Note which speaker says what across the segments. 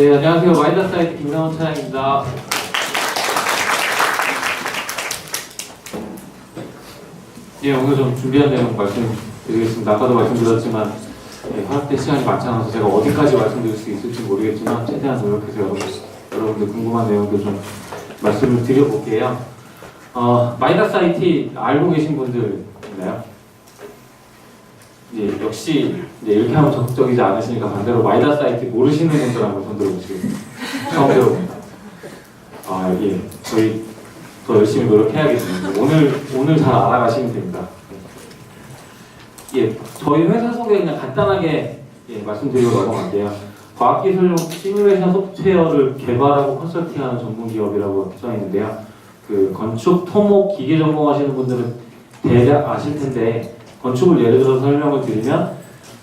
Speaker 1: 네, 안녕하세요. 마이더 사이트 김상훈 차장입니다. 예, 오늘 좀 준비한 내용 말씀드리겠습니다. 아까도 말씀드렸지만 예, 허락된 시간이 많지 않아서 제가 어디까지 말씀드릴 수 있을지 모르겠지만 최대한 노력해서 여러분, 여러분들 궁금한 내용들 좀 말씀을 드려볼게요. 어, 마이더 사이트 알고 계신 분들 있나요? 예, 역시 이제 이렇게 하면 적극적이지 않으시니까 반대로 마이다 사이트 모르시는 분들 한번 손 들어보시겠습니다. 처음 들어봅니다. 아, 예. 저희 더 열심히 노력해야겠습니다. 오늘, 오늘 잘 알아가시면 됩니다. 예, 저희 회사 소개 그냥 간단하게 예, 말씀드리고 넘어갈게요. 과학기술 시뮬레이션 소프트웨어를 개발하고 컨설팅하는 전문 기업이라고 써 있는데요. 그 건축, 토목, 기계 전공하시는 분들은 대략 아실 텐데 건축을 예를 들어서 설명을 드리면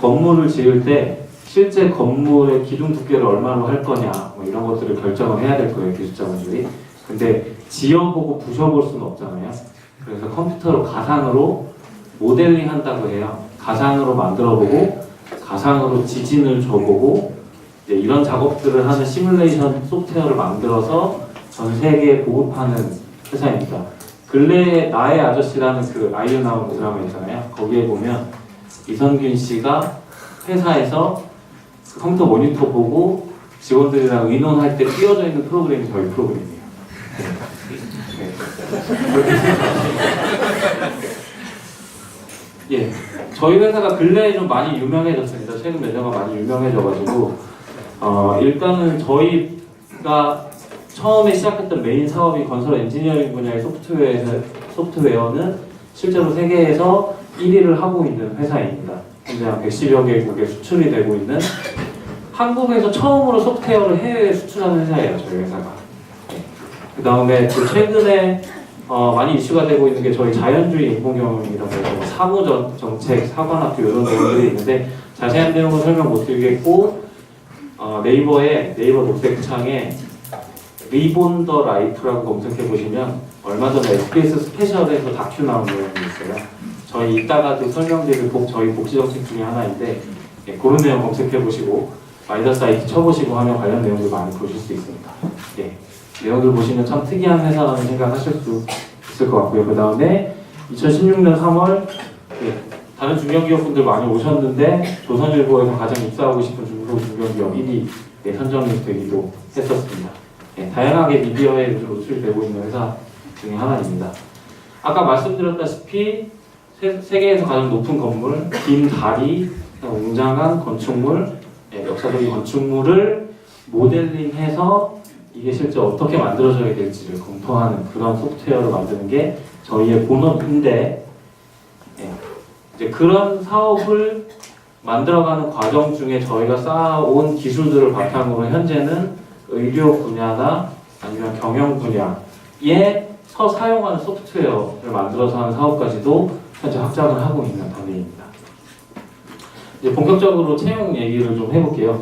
Speaker 1: 건물을 지을 때 실제 건물의 기둥 두께를 얼마로 할 거냐 뭐 이런 것들을 결정을 해야 될 거예요 기술자분들이. 근데 지어보고 부셔볼 수는 없잖아요. 그래서 컴퓨터로 가상으로 모델링 한다고 해요. 가상으로 만들어보고 가상으로 지진을 줘보고 이런 작업들을 하는 시뮬레이션 소프트웨어를 만들어서 전 세계에 보급하는 회사입니다 근래에 나의 아저씨라는 그 아이유 나온 드라마 있잖아요. 거기에 보면 이선균 씨가 회사에서 그 컴퓨터 모니터 보고 직원들이랑 의논할 때 띄워져 있는 프로그램이 저희 프로그램이에요. 네. 네. 예, 저희 회사가 근래에 좀 많이 유명해졌습니다. 최근 몇 년간 많이 유명해져가지고 어, 일단은 저희가 처음에 시작했던 메인 사업이 건설 엔지니어링 분야의 소프트웨어, 소프트웨어는 실제로 세계에서 1위를 하고 있는 회사입니다. 현재 한 110여 개국에 수출이 되고 있는 한국에서 처음으로 소프트웨어를 해외에 수출하는 회사예요, 저희 회사가. 그 다음에 그 최근에 어, 많이 이슈가 되고 있는 게 저희 자연주의 인공경영이라고 해서 뭐 사무정책, 사관학교 이런 내용들이 있는데 자세한 내용은 설명 못 드리겠고 어, 네이버에 네이버 녹색창에 리본 더 라이프라고 검색해 보시면 얼마 전에 SBS 스페셜에서 다큐 나온 내용이 있어요. 저희 이따가도 설명드릴 복, 저희 복지 정책 중에 하나인데 예, 그런 내용 검색해 보시고 마이더 사이트 쳐보시고 하면 관련 내용들 많이 보실 수 있습니다. 예, 내용들 보시면 참 특이한 회사라는 생각하실 수 있을 것 같고요. 그 다음에 2016년 3월 예, 다른 중견기업분들 많이 오셨는데 조선일보에서 가장 입사하고 싶은 중소 중견기업 1위 예, 선정이 되기도 했었습니다. 예, 다양하게 미디어에 노출되고 있는 회사 중에 하나입니다. 아까 말씀드렸다시피 세, 세계에서 가장 높은 건물, 긴 다리, 웅장한 건축물, 예, 역사적인 건축물을 모델링해서 이게 실제 어떻게 만들어져야 될지를 검토하는 그런 소프트웨어를 만드는 게 저희의 본업인데 예, 이제 그런 사업을 만들어가는 과정 중에 저희가 쌓아온 기술들을 바탕으로 현재는 의료 분야나 아니면 경영 분야에 서 사용하는 소프트웨어를 만들어서 하는 사업까지도 현재 확장을 하고 있는 단계입니다. 이제 본격적으로 채용 얘기를 좀 해볼게요.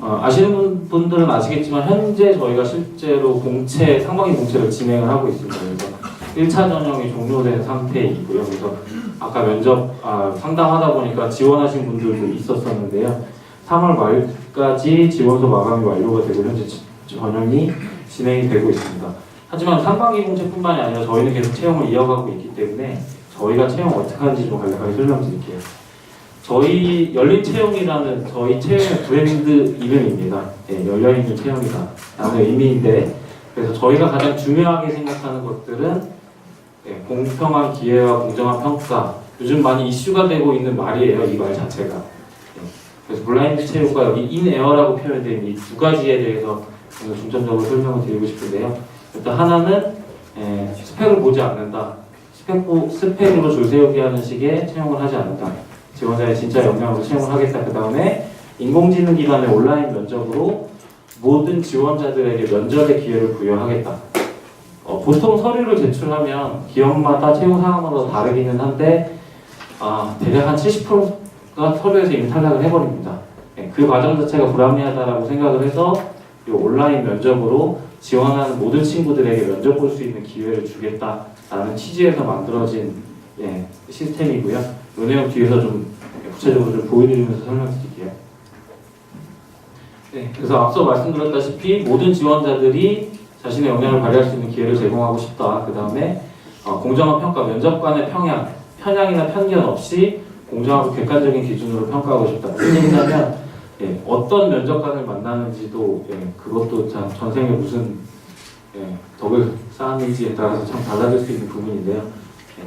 Speaker 1: 어, 아시는 분들은 아시겠지만 현재 저희가 실제로 공채 상반기 공채를 진행을 하고 있습니다. 그래서 1차 전형이 종료된 상태이고요. 그래서 아까 면접 아, 상담하다 보니까 지원하신 분들도 있었었는데요. 3월 말 까지 지원서 마감이 완료가 되고 현재 지- 전형이 진행이 되고 있습니다. 하지만 상반기 공채뿐만이 아니라 저희는 계속 채용을 이어가고 있기 때문에 저희가 채용 어떻게 하는지 좀 간략하게 설명드릴게요. 저희 열린 채용이라는 저희 채용의 브랜드 이름입니다. 네, 열려있는 채용이다 라는 의미인데 그래서 저희가 가장 중요하게 생각하는 것들은 네, 공평한 기회와 공정한 평가 요즘 많이 이슈가 되고 있는 말이에요 이 말 자체가 네, 그래서 블라인드 채용과 여기 인에어라고 있는 이두 가지에 대해서 중점적으로 설명을 드리고 싶은데요 일단 하나는 에, 스펙을 보지 않는다 스펙, 보- 스펙으로 줄 세우기 하는 식의 채용을 하지 않는다 지원자의 진짜 역량으로 채용을 하겠다. 그 다음에 인공지능 기반의 온라인 면접으로 모든 지원자들에게 면접의 기회를 부여하겠다. 어, 보통 서류를 제출하면 기업마다 채용 상황마다 다르기는 한데 아, 대략 한 70% 가 서류에서 이미 탈락을 해버립니다. 네, 그 과정 자체가 불합리하다라고 생각을 해서 이 온라인 면접으로 지원하는 모든 친구들에게 면접 볼 수 있는 기회를 주겠다라는 취지에서 만들어진 예, 시스템이고요. 이 내용 뒤에서 좀 구체적으로 좀 보여드리면서 설명드릴게요. 네, 그래서 앞서 말씀드렸다시피 모든 지원자들이 자신의 역량을 발휘할 수 있는 기회를 제공하고 싶다. 그 다음에 어, 공정한 평가, 면접관의 평양, 편향이나 편견 없이 공정하고 객관적인 기준으로 평가하고 싶다. 무슨 얘기냐면 예, 어떤 면접관을 만나는지도 예, 그것도 참 전생에 무슨 예, 덕을 쌓았는지에 따라서 참 달라질 수 있는 부분인데요. 예,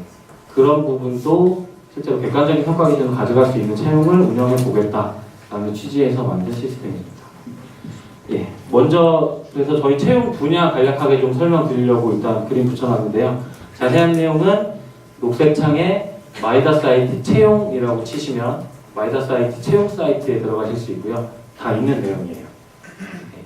Speaker 1: 그런 부분도 실제로 객관적인 평가 기준을 가져갈 수 있는 채용을 운영해 보겠다라는 취지에서 만든 시스템입니다. 예, 먼저 그래서 저희 채용 분야 간략하게 좀 설명드리려고 일단 그림 붙여놨는데요. 자세한 내용은 녹색 창에 마이다 사이트 채용이라고 치시면 마이다 사이트 채용 사이트에 들어가실 수 있고요. 다 있는 내용이에요. 네.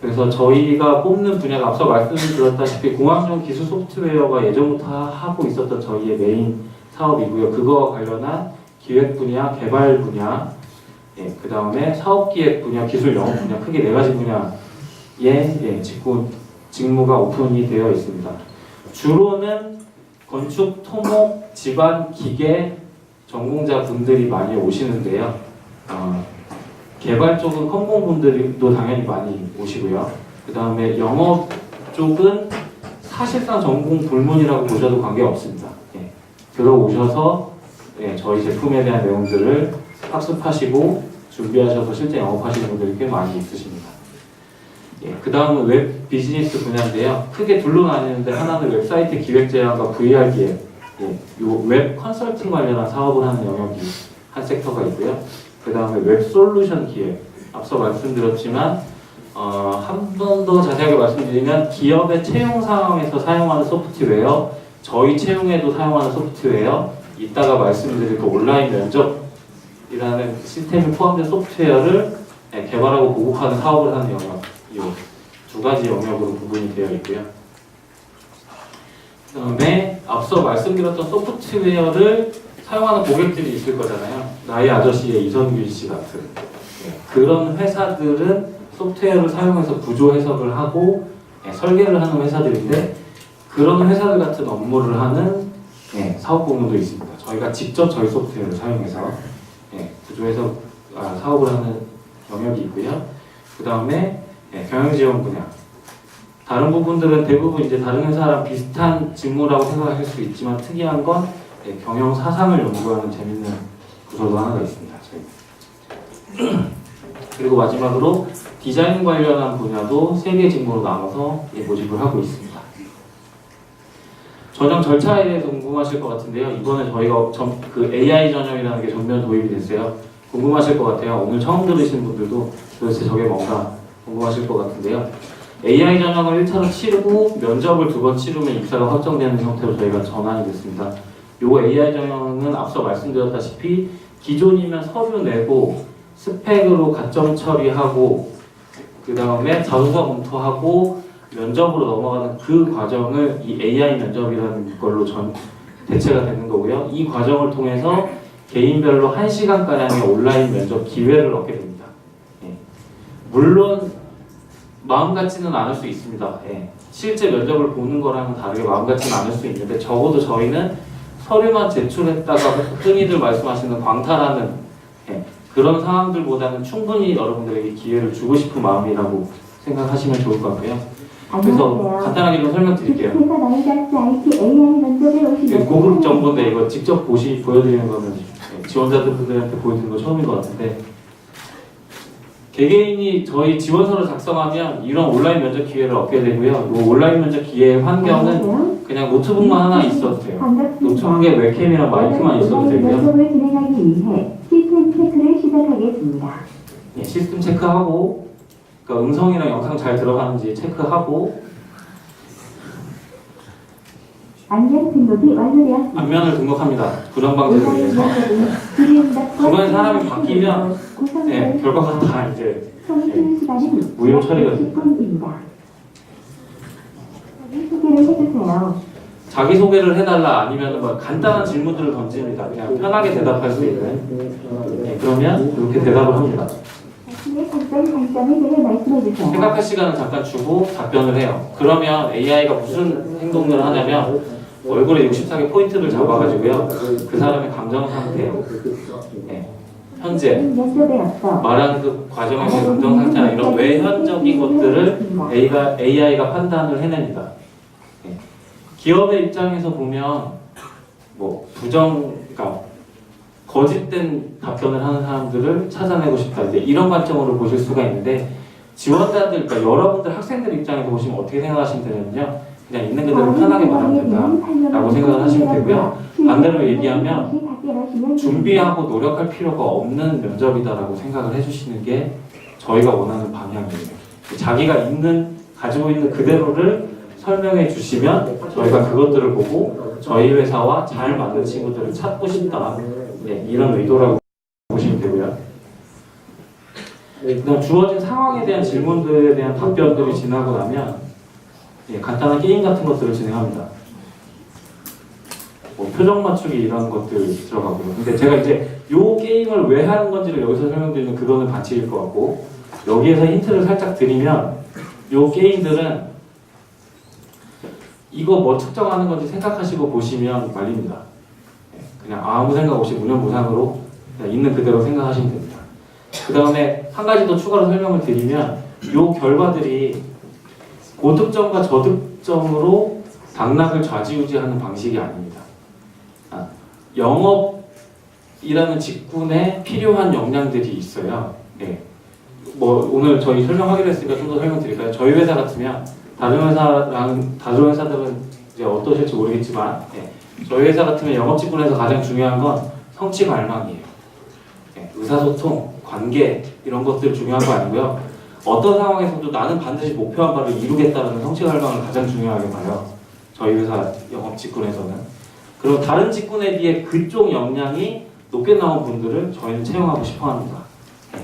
Speaker 1: 그래서 저희가 뽑는 분야가 앞서 말씀드렸다시피 공학용 기술 소프트웨어가 예전부터 하고 있었던 저희의 메인 사업이고요. 그거와 관련한 기획 분야, 개발 분야, 예, 그 다음에 사업 기획 분야, 기술 영업 분야, 크게 네 가지 분야에 예, 직구, 직무가 오픈이 되어 있습니다. 주로는 건축, 토목, 집안, 기계 전공자 분들이 많이 오시는데요. 어, 개발 쪽은 컴공 분들도 당연히 많이 오시고요. 그 다음에 영업 쪽은 사실상 전공 불문이라고 보셔도 관계 없습니다. 예, 들어오셔서 예, 저희 제품에 대한 내용들을 학습하시고 준비하셔서 실제 영업하시는 분들이 꽤 많이 있으십니다. 예, 그 다음은 웹 비즈니스 분야인데요. 크게 둘로 나뉘는데 하나는 웹사이트 기획 제안과 VR 기획, 예, 요웹 컨설팅 관련한 사업을 하는 영역이 한 섹터가 있고요. 그 다음에 웹 솔루션 기획, 앞서 말씀드렸지만 어, 한 번 더 자세하게 말씀드리면 기업의 채용 상황에서 사용하는 소프트웨어, 저희 채용에도 사용하는 소프트웨어, 이따가 말씀드릴 그 온라인 면접이라는 시스템이 포함된 소프트웨어를 예, 개발하고 보급하는 사업을 하는 영역, 이 두 가지 영역으로 구분이 되어 있고요. 그 다음에 앞서 말씀드렸던 소프트웨어를 사용하는 고객들이 있을 거잖아요. 나의 아저씨의 이선균 씨 같은 예, 그런 회사들은 소프트웨어를 사용해서 구조 해석을 하고 예, 설계를 하는 회사들인데 그런 회사들 같은 업무를 하는 예, 사업 부문도 있습니다. 저희가 직접 저희 소프트웨어를 사용해서 예, 구조 해석 아, 사업을 하는 영역이 있고요. 그 다음에 예, 경영 지원 분야. 다른 부분들은 대부분 이제 다른 회사랑 비슷한 직무라고 생각하실 수 있지만 특이한 건 예, 경영 사상을 연구하는 재밌는 부서도 하나가 있습니다. 그리고 마지막으로 디자인 관련한 분야도 세 개 직무로 나눠서 예, 모집을 하고 있습니다. 전형 절차에 대해서 궁금하실 것 같은데요. 이번에 저희가 전, 그 AI 전형이라는 게 전면 도입이 됐어요. 궁금하실 것 같아요. 오늘 처음 들으신 분들도 도대체 저게 뭔가 궁금하실 것 같은데요. AI 전형을 1차로 치르고 면접을 두 번 치르면 입사가 확정되는 형태로 저희가 전환이 됐습니다. 요 AI 전형은 앞서 말씀드렸다시피 기존이면 서류 내고 스펙으로 가점 처리하고 그 다음에 자소서 검토하고 면접으로 넘어가는 그 과정을 이 AI 면접이라는 걸로 전 대체가 되는 거고요. 이 과정을 통해서 개인별로 1시간가량의 온라인 면접 기회를 얻게 됩니다. 예. 물론 마음 같지는 않을 수 있습니다. 예. 실제 면접을 보는 거랑은 다르게 마음 같지는 않을 수 있는데 적어도 저희는 서류만 제출했다가 흔히들 말씀하시는 광탈하는 예. 그런 상황들보다는 충분히 여러분들에게 기회를 주고 싶은 마음이라고 생각하시면 좋을 것 같고요. 그래서
Speaker 2: 안녕하세요.
Speaker 1: 간단하게 좀 설명드릴게요.
Speaker 2: 오신
Speaker 1: 이게 고급 정보인데 이거 직접 보시 보여드리는 거는 예, 지원자들 분들한테 보여드리는 거 처음인 것 같은데 개개인이 저희 지원서를 작성하면 이런 온라인 면접 기회를 얻게 되고요. 이 온라인 면접 기회 환경은. 그냥 노트북만 하나 있어도 돼요. 노트북에 웹캠이랑 마이크만 있어도 되고요.
Speaker 2: 면접을 진행하기 위해 시스템 체크를 시작하겠습니다.
Speaker 1: 예, 시스템 체크하고 그러니까 음성이랑 영상 잘 들어가는지 체크하고
Speaker 2: 안전 등록이 완료되었습니다.
Speaker 1: 안면을 등록합니다. 구정 방지를
Speaker 2: 온라인
Speaker 1: 위해서. 중간에 사람이 바뀌면 네, 결과가 다 이제
Speaker 2: 시간은
Speaker 1: 무효 처리가 됩니다.
Speaker 2: 10분입니다. 소개를 해주세요.
Speaker 1: 자기 소개를 해달라 아니면 뭐 간단한 질문들을 던집니다. 그냥 편하게 대답할 수 있는. 네, 그러면 이렇게 대답을 합니다. 생각할 시간을 잠깐 주고 답변을 해요. 그러면 AI가 무슨 행동을 하냐면 얼굴에 64개 포인트를 잡아가지고요. 그 사람의 감정 상태, 네. 현재. 말하는 그 과정에서 감정 상태나 이런 외현적인 것들을 A가, AI가 판단을 해냅니다. 예. 기업의 입장에서 보면 뭐 부정, 그러니까 거짓된 답변을 하는 사람들을 찾아내고 싶다. 이제 이런 관점으로 보실 수가 있는데 지원자들, 그러니까 여러분들 학생들 입장에서 보시면 어떻게 생각하시면 되냐면요. 그냥 있는 그대로 편하게 말하면 된다. 라고 생각을 하시면 되고요. 반대로 얘기하면 준비하고 노력할 필요가 없는 면접이다라고 생각을 해주시는 게 저희가 원하는 방향이에요. 자기가 있는 가지고 있는 그대로를 설명해 주시면 저희가 그것들을 보고 저희 회사와 잘 맞는 친구들을 찾고 싶다. 네, 이런 의도라고 보시면 되고요. 그다음 주어진 상황에 대한 질문들에 대한 답변들이 지나고 나면 예, 간단한 게임 같은 것들을 진행합니다. 뭐 표정 맞추기 이런 것들 들어가고요. 근데 제가 이제 요 게임을 왜 하는 건지를 여기서 설명드리면 그거는 반칙일 것 같고 여기에서 힌트를 살짝 드리면 요 게임들은 이거 뭐 측정하는 건지 생각하시고 보시면 말립니다. 예, 그냥 아무 생각 없이 무념무상으로 있는 그대로 생각하시면 됩니다. 그 다음에 한 가지 더 추가로 설명을 드리면 요 결과들이 고득점과 저득점으로 당락을 좌지우지하는 방식이 아닙니다. 아, 영업이라는 직군에 필요한 역량들이 있어요. 예. 뭐 오늘 저희 설명하기로 했으니까 좀 더 설명드릴까요? 저희 회사 같으면 다른 회사랑 다른 회사들은 이제 어떠실지 모르겠지만 예. 저희 회사 같으면 영업 직군에서 가장 중요한 건 성취 갈망이에요. 예. 의사소통, 관계 이런 것들 중요한 거 아니고요. 어떤 상황에서도 나는 반드시 목표한 바를 이루겠다는 성취 갈망을 가장 중요하게 봐요. 저희 회사 영업 직군에서는. 그리고 다른 직군에 비해 그쪽 역량이 높게 나온 분들을 저희는 채용하고 싶어 합니다. 네.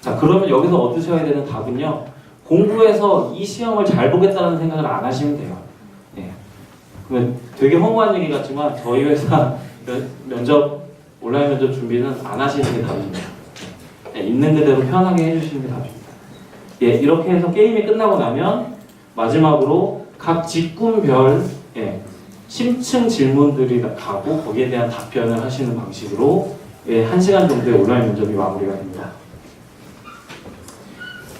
Speaker 1: 자, 그러면 여기서 얻으셔야 되는 답은요. 공부해서 이 시험을 잘 보겠다는 생각을 안 하시면 돼요. 네. 그러면 되게 허무한 얘기 같지만 저희 회사 면- 면접 온라인 면접 준비는 안 하시는 게 답입니다. 네, 있는 그대로 편하게 해주시는 게 답입니다. 예, 이렇게 해서 게임이 끝나고 나면 마지막으로 각 직군별 예, 심층 질문들이 가고 거기에 대한 답변을 하시는 방식으로 예, 1시간 정도의 온라인 면접이 마무리가 됩니다.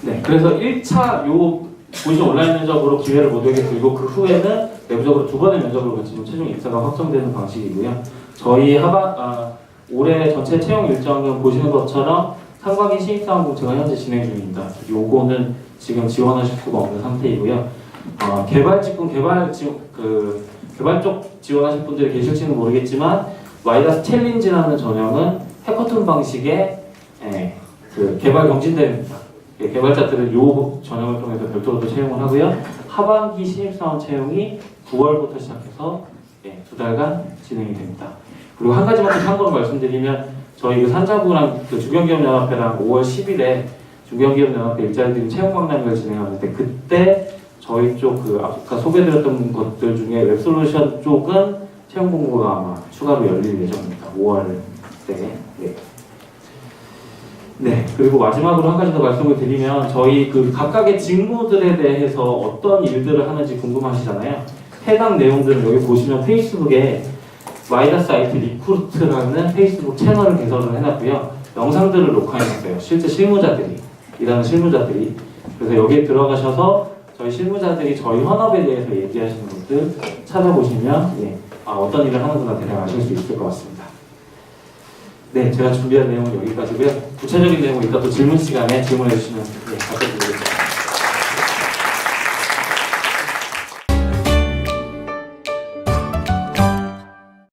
Speaker 1: 네, 그래서 1차 요 보시는 온라인 면접으로 기회를 모두에게 드리고 그 후에는 내부적으로 두 번의 면접을 거치면 최종 입사가 확정되는 방식이고요. 저희 하반 아, 올해 전체 채용 일정은 보시는 것처럼 상반기 신입사원 공채가 현재 진행 중입니다. 요거는 지금 지원하실 수가 없는 상태이고요. 어, 개발 직군 개발 지, 그 개발 쪽 지원하실 분들이 계실지는 모르겠지만 와이다스 챌린지라는 전형은 해커톤 방식의 예, 그 개발 경진대회입니다. 예, 개발자들은 요 전형을 통해서 별도로 또 채용을 하고요. 하반기 신입사원 채용이 9월부터 시작해서 예, 두 달간 진행이 됩니다. 그리고 한 가지만 더 참고로 말씀드리면 저희 그 산자부랑 그 중견기업연합회랑 5월 10일에 중견기업연합회 일자리들이 채용 강당을 진행하는데 그때 저희 쪽 그 아까 소개드렸던 것들 중에 웹솔루션 쪽은 채용 공고가 아마 추가로 열릴 예정입니다. 5월 때. 네. 네. 그리고 마지막으로 한 가지 더 말씀을 드리면 저희 그 각각의 직무들에 대해서 어떤 일들을 하는지 궁금하시잖아요. 해당 내용들은 여기 보시면 페이스북에 마이너스 IT 리크루트라는 페이스북 채널을 개설을 해놨고요. 영상들을 녹화해놨어요. 실제 실무자들이 일하는 실무자들이 그래서 여기에 들어가셔서 저희 실무자들이 저희 현업에 대해서 얘기하시는 것들 찾아보시면 예, 아, 어떤 일을 하는구나 대략 아실 수 있을 것 같습니다. 네, 제가 준비한 내용은 여기까지고요. 구체적인 내용은 이따 또 질문 시간에 질문해 주시면